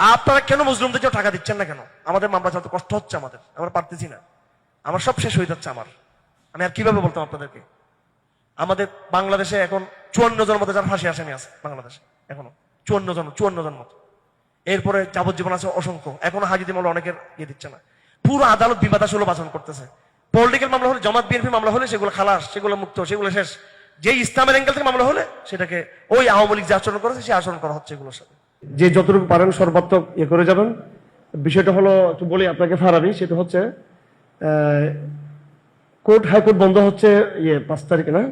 আপনারা কেন মুসলিমদের টাকা দিচ্ছেন না কেন? আমাদের মামলা চালাতে কষ্ট হচ্ছে আমাদের, আমরা পারতেছি না। আমার সব শেষ হয়ে যাচ্ছে আমার। আমি আর কীভাবে বলতাম আপনাদেরকে? আমাদের বাংলাদেশে এখন চুয়ান্ন জন মতো যার ফাঁসি আসেনি আছে বাংলাদেশে, এখনও। চুয়ান্ন জন চুয়ান্ন জন মতো। এরপরে যাবজ্জীবন আছে অসংখ্য। এখনও হাজিদি মামলা অনেকের ইয়ে দিচ্ছে না। পুরো আদালত বিবাদাসুল বাসন করতেছে। পলিটিক্যাল মামলা হলে, জমাত, বিএনপি মামলা হলে সেগুলো খালাস, সেগুলো মুক্ত, সেগুলো শেষ। যে ইসলামের অ্যাঙ্গেল থেকে মামলা হলে সেটাকে ওই আওয়ামী লীগ যে আচরণ করেছে, সে আচরণ করা হচ্ছে এগুলোর সাথে। যে যতটুকু পারেন সর্বাত্মক ইয়ে করে যাবেন। বিষয়টা হলো একটু বলি আপনাকে ফারাবি, সেটা হচ্ছে কোর্ট হাইকোর্ট বন্ধ হচ্ছে ইয়ে পাঁচ তারিখ না?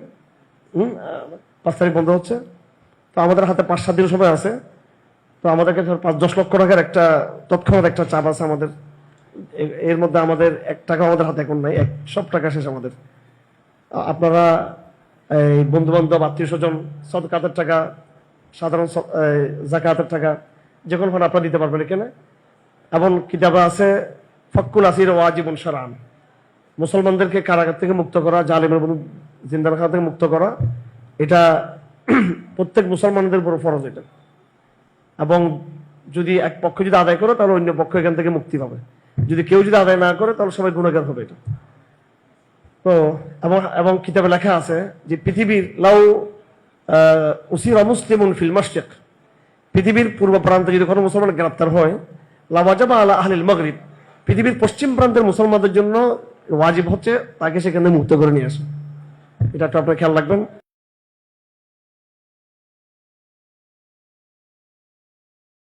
পাঁচ তারিখ বন্ধ হচ্ছে। তো আমাদের হাতে পাঁচ, সাত দিন সময় আছে। তো আমাদেরকে ধর পাঁচ, দশ লক্ষ টাকার একটা তৎক্ষণাৎ একটা চাপ আছে আমাদের। এর মধ্যে আমাদের এক টাকা আমাদের হাতে এখন নাই, এক, সব টাকা শেষ আমাদের। আপনারা, এই বন্ধু বান্ধব আত্মীয় স্বজন সদকাতের টাকা সাধারণ জাকাতের টাকা যে কোনো ফোন আপনারা দিতে পারবেন এখানে। এবং কিতাবে আছে, ফক্কুল আসির ওয়াজিবুন সারান মুসলমানদেরকে কারাগার থেকে মুক্ত করা, জালিমের বন্ধু জিন্দার থেকে মুক্ত করা, এটা প্রত্যেক মুসলমানদের উপর ফরজ এটা। এবং যদি এক পক্ষ যদি আদায় করে, তাহলে অন্য পক্ষ এখান থেকে মুক্তি পাবে। যদি কেউ যদি আদায় না করে, তাহলে সবাই গুণাগার হবে এটা। তো, এবং এবং কিতাবে লেখা আছে যে পৃথিবীর লাউ উসির মুসলিম ফিল মাসজিদ পৃথিবীর পূর্ব প্রান্তে যদি কোনো মুসলমান গ্রেপ্তার হয় লাওয়াজাবা আলা আহলিল মগরিব, পৃথিবীর পশ্চিম প্রান্তের মুসলমানদের জন্য ওয়াজিব হচ্ছে তাকে সেখানে মুক্ত করে নিয়ে আসে। এটা একটু আপনার খেয়াল রাখবেন।